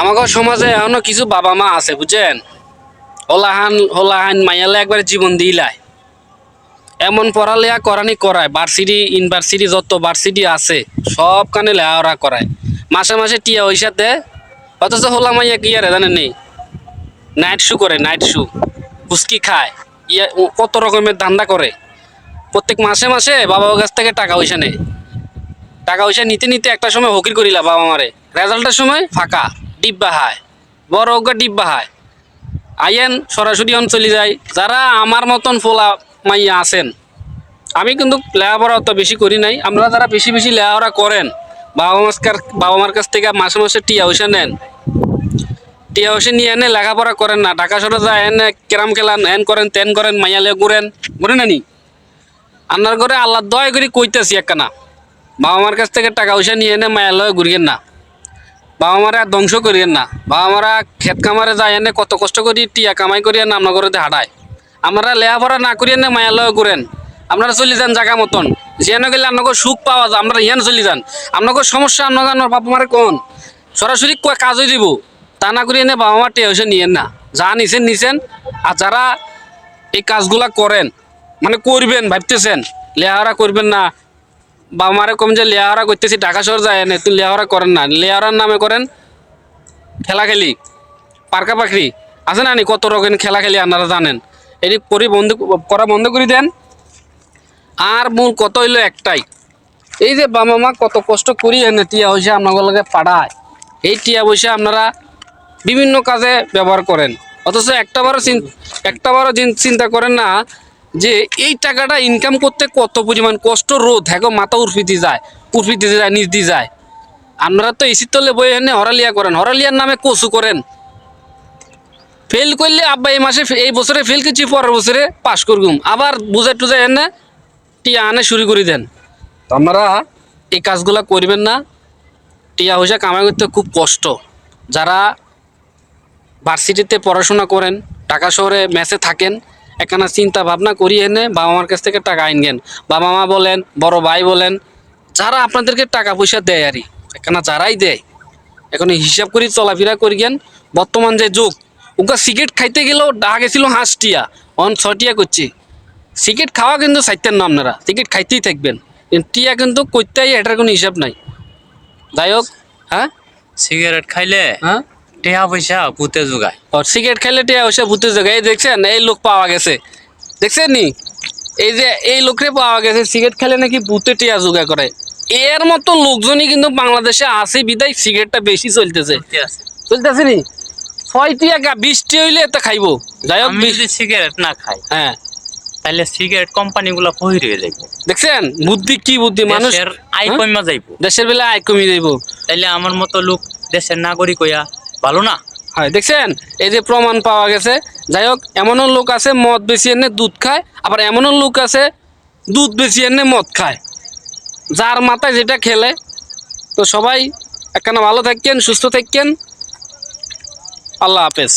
আমাকে সমাজে এখনও কিছু বাবা মা আছে, বুঝছেন? হলাহান হলাহান মাইয়ালে একবারে জীবন দিলাই এমন পড়ালেখা করানি করায় ভার্সিটি ইউনিভার্সিটি যত ভার্সিটি আছে, সব কানে লেখাপড়া করায়। মাসে মাসে টিয়া পয়সা দেয় অথচ হোলা মাইয়া কি আর জানেন নেই নাইট শু করে নাইট শু ফুসকি খায়। ইয়া কত রকমের ধান্দা করে। প্রত্যেক মাসে মাসে বাবার কাছ থেকে টাকা পয়সা নেয়। টাকা পয়সা নিতে নিতে একটা সময় হকির করিলা বাবা মারে। রেজাল্টের সময় ফাঁকা, ডিব্বা হায়, বড় অজ্ঞা ডিব্বা হায়। আইয়েন সরাসরি অঞ্চলে চলে যায়, যারা আমার মতন ফোলা মাইয়া আছেন। আমি কিন্তু লেখাপড়া অত বেশি করি নাই, আপনারা যারা বেশি বেশি লেখাপড়া করেন, বাবা মার কাছ- বাবা মার কাছ থেকে মাসে মাসে টিয়া পয়সা নেন। টিয়া পয়সা নিয়ে এনে লেখাপড়া করেন না, ঢাকা শহরে যায় এনে ক্যারাম খেলান, এন করেন, তেন করেন মাইয়ালে ঘুরেন। ঘুরে নানি আন্নার করে আল্লাহ দয় করে কইতেছি একখানা, বাবা মার কাছ থেকে টাকা পয়সা নিয়ে এনে মায়ালয়ে ঘুরিয়েন না। বাবা মারা ধ্বংস করিয়েন না। বাবা মারা ক্ষেত কামারে যায় এনে কত কষ্ট করি টিয়া কামাই করিয়ে না আপনার ঘরে হাঁটায়। আমরা লেখাপড়া না করিয়ে নে মায়ালয়ে করেন আপনারা চলে যান জায়গা মতন। যেন গেলে আপনাকে সুখ পাওয়া যায় আমরা ইয়ান চলে যান। আপনাকে সমস্যা, আপনাকে আপনার বাবা মারে কোন? সরাসরি কয় কাজই দিব। তা না করিয়ে নে বাবা মার টিয়া পয়সা নিয়েন না। যা নিছেন নিছেন। আর যারা এই কাজগুলা করেন মানে করবেন, ভাবতেছেন লেহারা করবেন না বাবা মারে কম যে লেহারা করতেছি, ঢাকা শহর যায় না তুই লেহারা করেন না। লেহারার নামে করেন খেলা খেলি পার্কা পাখরি আছে না নি? কত রকম খেলা খেলি আপনারা জানেন। এটি করি বন্ধ, করা বন্ধ করে দেন। আর মূল কত হইল একটাই। এই যে বাবা মা কত কষ্ট করি এনে টিয়া পয়সা আপনাদের পাড়ায় এই টিয়া পয়সা আপনারা বিভিন্ন কাজে ব্যবহার করেন। অথচ একটাবারও একটাবারও চিন- চিন্তা করেন না যে এই টাকাটা ইনকাম করতে কত পরিমাণ কষ্ট রোধ হ্যাঁ মাথা উর্ফিতে যায় উর্ফিতে যায়, নিচ দিয়ে যায়। আপনারা তো এসির তলে বই এনে হরালিয়া করেন। হরালিয়ার নামে কচু করেন। ফেল করলে আব্বা এই মাসে এই বছরে ফেল করছি, পরের বছরে পাস করগুম। আবার বুঝে টুজে এনে টিয়া আনে শুরু করে দেন। আপনারা এই কাজগুলা করবেন না। টিয়া পয়সা কামাই করতে খুব কষ্ট। যারা ভার্সিটিতে পড়াশোনা করেন, ঢাকা শহরে মেসে থাকেন এখানে চিন্তা ভাবনা করি এনে বাবা মার কাছ থেকে টাকা আইনগেন বাবা মা বলেন বড় ভাই বলেন যারা আপনাদেরকে টাকা পয়সা দেয় আরই একখানা যারাই দেয় এখন হিসাব করি চলাফেরা করিয়েন বর্তমান যে যুগ ওকে সিগারেট খাইতে গেলেও ডা গেছিল হাঁসটিয়া অন ছটিয়া করছি। সিগারেট খাওয়া কিন্তু চাইতেন না আপনারা সিগারেট খাইতেই থাকবেন। কিন্তু টিয়া কিন্তু করতেই এটার কোনো হিসাব নাই। যাই হোক হ্যাঁ? সিগারেট খাইলে হ্যাঁ? টেহা পয়সা ভূতে যোগায় আর সিগারেট খাইলে টিয়া পয়সা ভূতের জায়গায় এই দেখছেন এই লোক পাওয়া গেছে। দেখছেন নি? এই যে এই লোকরে পাওয়া গেছে। সিগারেট খেলে নাকি ভূতে টিয়া জোগাড় করে। এর মতো লোকজনই কিন্তু বাংলাদেশে আছে বিদায় সিগারেটটা বেশি চলতেছে। চলতেছে নি? ছয় টিয়া গা বিশ টিয়া হইলে এটা খাইবো। যাই হোক সিগারেট না খাই হ্যাঁ। তাহলে সিগারেট কোম্পানি গুলা পহিরে যাইব দেখছেন বুদ্ধি কি বুদ্ধি? মানুষ দেশের আয় হ্যাঁ? কমা যাইব। দেশের বেলা আয় কমিয়ে দেবো তাইলে আমার মতো লোক দেশের নাগরিক হইয়া ভালো না? হয়, দেখছেন? এই যে প্রমাণ পাওয়া গেছে। যাই হোক, এমনও লোক আছে মদ বেশি এনে দুধ খায়, আবার এমনও লোক আছে দুধ বেশি এনে মদ খায়। যার মাথায় যেটা খেলে। তো সবাই একখানা ভালো থাকেন সুস্থ থাকেন আল্লাহ হাফেজ।